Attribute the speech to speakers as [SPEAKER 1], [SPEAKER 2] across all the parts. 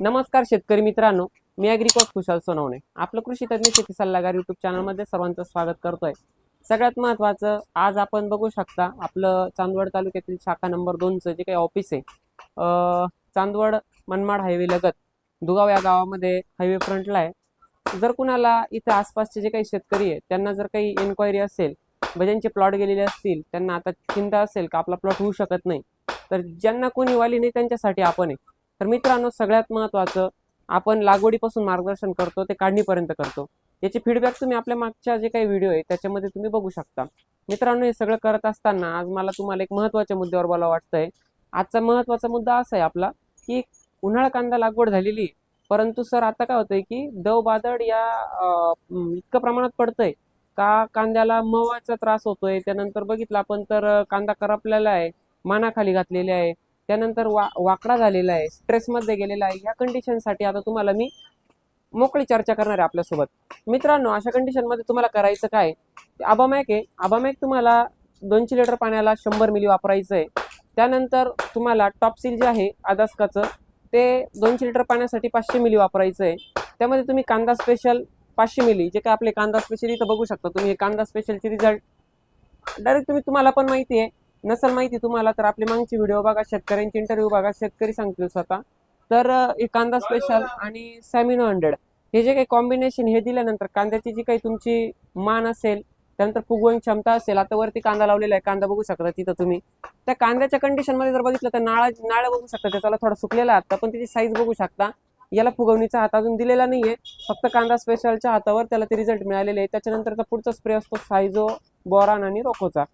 [SPEAKER 1] नमस्कार शेतकरी मित्रांनो मी अॅग्रिकॉट कुशाल सोनवणे. आपलं कृषी तज्ञ शेती सल्लागार युट्यूब चॅनलमध्ये सर्वांचं स्वागत करतोय. सगळ्यात महत्त्वाचं आज आपण बघू शकता आपलं चांदवड तालुक्यातील शाखा नंबर दोनचं जे काही ऑफिस आहे चांदवड मनमाड हायवे लगत दुगाव या गावामध्ये हायवे फ्रंटला आहे. जर कुणाला इथं आसपासचे जे काही शेतकरी आहे त्यांना जर काही एन्क्वायरी असेल भजनचे प्लॉट गेलेले असतील त्यांना आता चिंता असेल का आपला प्लॉट होऊ शकत नाही तर ज्यांना कोणी वाली नाही त्यांच्यासाठी आपण आहे. तर मित्रांनो सगळ्यात महत्त्वाचं आपण लागवडीपासून मार्गदर्शन करतो ते काढणीपर्यंत करतो. याची फीडबॅक तुम्ही आपल्या मागच्या जे काही व्हिडिओ आहे त्याच्यामध्ये तुम्ही बघू शकता. मित्रांनो हे सगळं करत असताना आज मला तुम्हाला एक महत्त्वाच्या मुद्द्यावर बोला वाटतंय. आजचा महत्त्वाचा मुद्दा असा आहे आपला की उन्हाळा कांदा लागवड झालेली आहे. परंतु सर आता काय होतंय की दव बादड या इतकं प्रमाणात पडतंय का कांद्याला मवाचा त्रास होतोय? त्यानंतर बघितलं आपण तर कांदा करपलेला आहे मानाखाली घातलेले आहे. त्यानंतर वा वाकडा झालेला आहे. स्ट्रेसमध्ये गेलेला आहे. ह्या कंडिशनसाठी आता तुम्हाला मी मोकळी चर्चा करणार आहे आपल्यासोबत. मित्रांनो अशा कंडिशनमध्ये तुम्हाला करायचं काय? आबामॅक आहे. आबामॅक तुम्हाला दोनशे लिटर पाण्याला शंभर मिली वापरायचं आहे. त्यानंतर तुम्हाला टॉपसील जे आहे आदास्काचं ते दोनशे लिटर पाण्यासाठी पाचशे मिली वापरायचं आहे. त्यामध्ये तुम्ही कांदा स्पेशल पाचशे मिली जे काय आपले कांदा स्पेशल इथं बघू शकता तुम्ही. हे कांदा स्पेशलचे रिझल्ट डायरेक्ट तुम्ही तुम्हाला पण माहिती आहे. नसेल माहिती तुम्हाला तर आपले मागचे व्हिडिओ बघा शेतकऱ्यांचे इंटरव्ह्यू बघा शेतकरी सांगतील स्वतः. तर कांदा स्पेशल आणि सॅमिनो हंड्रेड हे जे काही कॉम्बिनेशन हे दिल्यानंतर कांद्याची जी काही तुमची मान असेल त्यानंतर फुगवण क्षमता असेल आता वरती कांदा लावलेला आहे कांदा बघू शकता तिथं तुम्ही. त्या कांद्याच्या कंडिशनमध्ये जर बघितलं तर नाळा नाळं बघू शकता त्याचा थोडा सुकलेला आता पण त्याची साईज बघू शकता. याला फुगवणीचा हात अजून दिलेला नाहीये फक्त कांदा स्पेशलच्या हातावर त्याला ते रिझल्ट मिळालेले आहे. त्याच्यानंतरचा पुढचा स्प्रे असतो सायझो बोरान आणि रोकोचा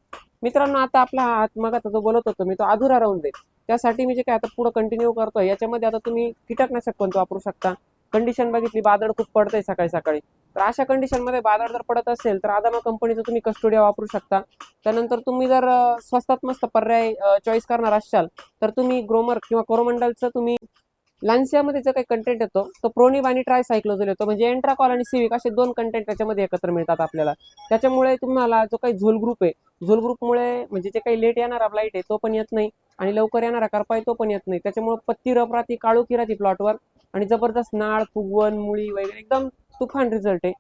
[SPEAKER 1] मित्रांनो आता आपला हात मग आता जो बोलत होतो मी तो अधुरा राहून जाईल त्यासाठी मी जे काय आता पुढे कंटिन्यू करतोय याच्यामध्ये आता तुम्ही कीटकनाशक कोणतं वापरू शकता. कंडिशन बघितली बादळ खूप पडतंय सकाळी सकाळी. तर अशा कंडिशनमध्ये बादळ जर पडत असेल तर आदामा कंपनीचं तुम्ही कस्टोडिया वापरू शकता. त्यानंतर तुम्ही जर स्वस्तात मस्त पर्याय चॉईस करणार असाल तर तुम्ही ग्रोमर किंवा कोरोमंडलचं तुम्ही लान्सियामध्ये जो काही कंटेंट येतो तो प्रोनिब आणि ट्रायसायक्लोजल येतो. म्हणजे एंट्राकॉल आणि सिविक असे दोन कंटेंट त्याच्यामध्ये एकत्र मिळतात आपल्याला. त्याच्यामुळे तुम्हाला जो काही झोल ग्रुप आहे झोल ग्रुपमुळे म्हणजे जे काही लेट येणारा लाइट आहे तो पण येत नाही. आणि लवकर येणारा करपा तो पण येत नाही. त्याच्यामुळे पत्ती रपराती काळू किराती प्लॉटवर आणि जबरदस्त नाळ फुगवण मुळी वगैरे एकदम तुफान रिझल्ट आहे.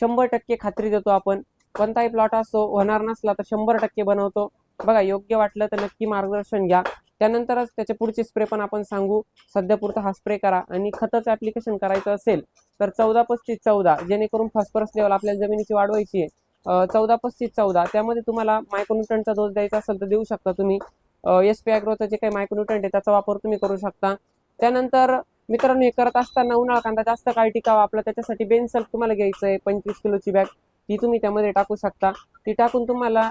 [SPEAKER 1] शंभर टक्के खात्री देतो आपण. कोणताही प्लॉट असो होणार नसला तर शंभर टक्के बनवतो. बघा योग्य वाटलं तर नक्की मार्गदर्शन घ्या. त्यानंतरच त्याचे पुढचे स्प्रे पण आपण सांगू. सध्या पुरता हा स्प्रे करा. आणि खताचं ऍप्लिकेशन करायचं असेल तर चौदा पस्तीस चौदा जेणेकरून फॉस्फरस लेवल आपल्याला जमिनीची वाढवायची आहे. चौदा पस्तीस चौदा त्यामध्ये तुम्हाला मायक्रोन्युट्रंटचा डोस द्यायचा असेल तर देऊ शकता तुम्ही. एस पी ॲग्रोचं जे काही मायक्रोन्युट्रंट आहे त्याचा वापर तुम्ही करू शकता. त्यानंतर मित्रांनो हे करत असताना उन्हाळा कांदा जास्त काळ टिकावा. आपला त्याच्यासाठी बेन्सल तुम्हाला घ्यायचं आहे पंचवीस किलोची बॅग ती तुम्ही त्यामध्ये टाकू शकता. ती टाकून तुम्हाला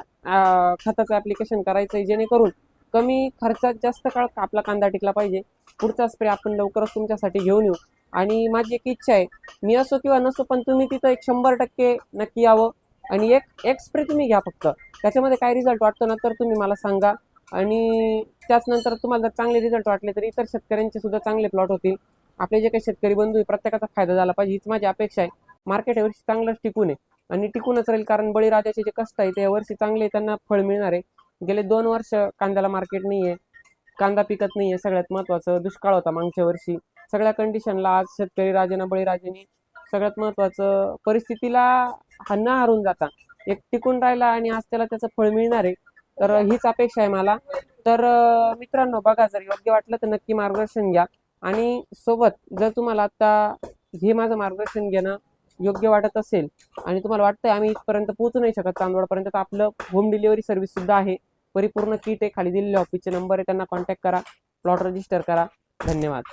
[SPEAKER 1] खताचं ऍप्लिकेशन करायचं आहे जेणेकरून कमी खर्चात जास्त काळ आपला कांदा टिकला पाहिजे. पुढचा स्प्रे आपण लवकरच तुमच्यासाठी घेऊन येऊ. आणि माझी एक इच्छा आहे मी असो किंवा नसो पण तुम्ही तिथं एक शंभर टक्के नक्की यावं. आणि एक एक स्प्रे तुम्ही घ्या फक्त. त्याच्यामध्ये काय रिझल्ट वाटतो ना तर तुम्ही मला सांगा. आणि त्याचनंतर तुम्हाला जर चांगले रिझल्ट वाटले तर इतर शेतकऱ्यांचे सुद्धा चांगले प्लॉट होतील. आपले जे काही शेतकरी बंधू आहे प्रत्येकाचा फायदा झाला पाहिजे. हीच माझी अपेक्षा आहे. मार्केट यावर्षी चांगलंच टिकून आहे. आणि टिकूनच राहील कारण बळीराजाचे जे कष्ट आहे ते यावर्षी चांगले त्यांना फळ मिळणार आहे. गेले दोन वर्ष कांद्याला मार्केट नाही आहे कांदा पिकत नाही आहे सगळ्यात महत्त्वाचं दुष्काळ होता मागच्या वर्षी. सगळ्या कंडिशनला आज शेतकरी राजेना बळीराजेनी सगळ्यात महत्त्वाचं परिस्थितीला हन्ना हारून जाता. एक टिकून राहिला आणि आज त्याला त्याचं फळ मिळणार आहे. तर हीच अपेक्षा आहे मला. तर मित्रांनो बघा जर योग्य वाटलं तर नक्की मार्गदर्शन घ्या. आणि सोबत जर तुम्हाला आता हे माझं मार्गदर्शन घेणं योग्य वाटत असेल आणि तुम्हाला वाटतंय आम्ही इथपर्यंत पोहोचू नाही शकत चांदवडपर्यंत तर आपलं होम डिलिव्हरी सर्व्हिस सुद्धा आहे. परिपूर्ण किट आहे खाली दिलेले ऑफिसचे नंबर आहे त्यांना कॉन्टॅक्ट करा. प्लॉट रजिस्टर करा. धन्यवाद.